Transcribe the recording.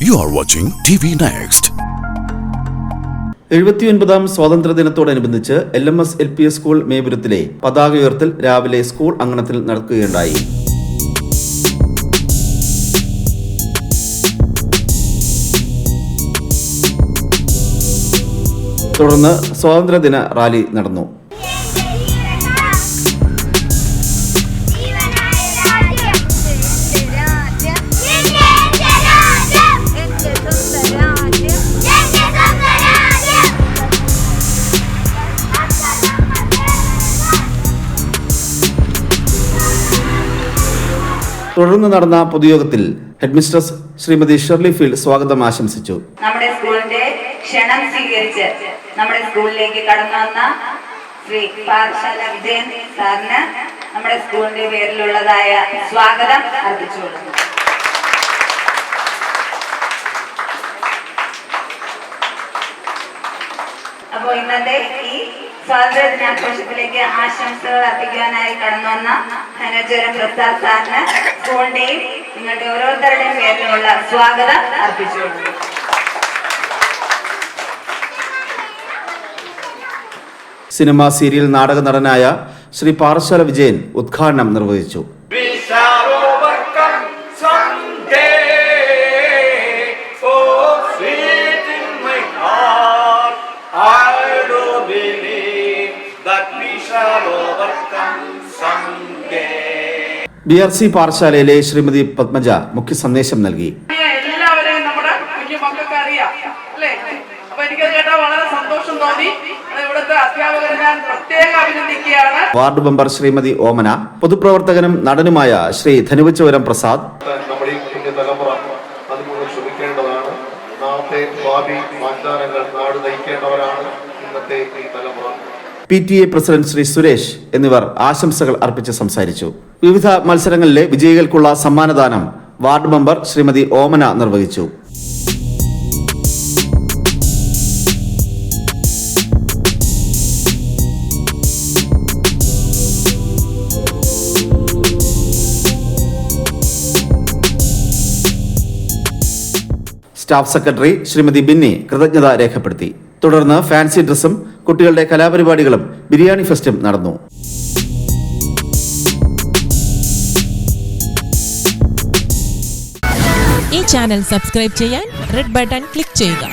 You are watching TV Next. എഴുപത്തിയൊൻപതാം സ്വാതന്ത്ര്യദിനത്തോടനുബന്ധിച്ച് L M S L P S school മേപുരത്തിലെ പതാക ഉയർത്തൽ രാവിലെ സ്കൂൾ അങ്കണത്തിൽ നടക്കുകയുണ്ടായി തുടർന്ന് സ്വാതന്ത്ര്യദിന റാലി നടന്നു തുടർന്ന് നടന്ന പൊതുയോഗത്തിൽ ഹെഡ്മിസ്ട്രസ് ശ്രീമതി ഷെർലി ഫീൽഡ് സ്വാഗതം ആശംസിച്ചു. നമ്മുടെ സ്കൂളിന്റെ ക്ഷണം സ്വീകരിച്ച് നമ്മുടെ സ്കൂളിലേക്ക് കടന്നു വന്ന ശ്രീ പാഠശാല വിജയൻ സാറിന് നമ്മുടെ സ്കൂളിന്റെ പേരിലുള്ളതായ സ്വാഗതം അർപ്പിച്ചുകൊള്ളുന്നു. അപ്പോൾ ഇന്നത്തെ ഈ സ്വാതന്ത്ര്യ ദിനാഘോഷത്തിലേക്ക് ആശംസകൾ അർപ്പിക്കുവാനായി കടന്നു വന്ന ധനജ്വരം പ്രസാദ് സാറിന് സ്കൂളിന്റെയും നിങ്ങളുടെ ഓരോരുത്തരുടെയും പേരിലുള്ള സ്വാഗതം അർപ്പിച്ചുകൊള്ളുന്നു. സിനിമാ സീരിയൽ നാടക നടനായ ശ്രീ പാറശാല വിജയൻ ഉദ്ഘാടനം നിർവഹിച്ചു. believe ബി ആർ സി പാഠശാലയിലെ ശ്രീമതി പത്മജ മുഖ്യ സന്ദേശം നൽകി. എല്ലാവരെയും നമ്മുടെ കുഞ്ഞു മക്കൾക്ക് അറിയാം അല്ലേ? അപ്പൊ എനിക്കത് കേട്ടാൽ വളരെ സന്തോഷം തോന്നി. വാർഡ് മെമ്പർ ശ്രീമതി ഓമന പൊതുപ്രവർത്തകനും നടനുമായ ശ്രീ ധനുവച്ചവരം പ്രസാദ്. നമ്മുടെ ഈ കുഞ്ഞു തലമുറ അതുകൊണ്ട് ശ്രമിക്കേണ്ടതാണ്. നാളത്തെ ഭാവി വാഗ്ദാനങ്ങൾ നാട് നയിക്കേണ്ടവരാണ് ഇന്നത്തെ ഈ തലമുറ. P T A president Shri Suresh എന്നിവർ ആശംസകൾ അർപ്പിച്ച് സംസാരിച്ചു. വിവിധ മത്സരങ്ങളിലെ വിജയികൾക്കുള്ള സമ്മാനദാനം വാർഡ് മെമ്പർ ശ്രീമതി ഓമന നിർവഹിച്ചു. സ്റ്റാഫ് സെക്രട്ടറി ശ്രീമതി ബിന്നി കൃതജ്ഞത രേഖപ്പെടുത്തി. തുടർന്ന് ഫാൻസി ഡ്രസ്സും കുട്ടികളുടെ കലാപരിപാടികളും ബിരിയാണി ഫെസ്റ്റും നടന്നു. ഈ ചാനൽ സബ്സ്ക്രൈബ് ചെയ്യാൻ റെഡ് ബട്ടൺ ക്ലിക്ക് ചെയ്യുക.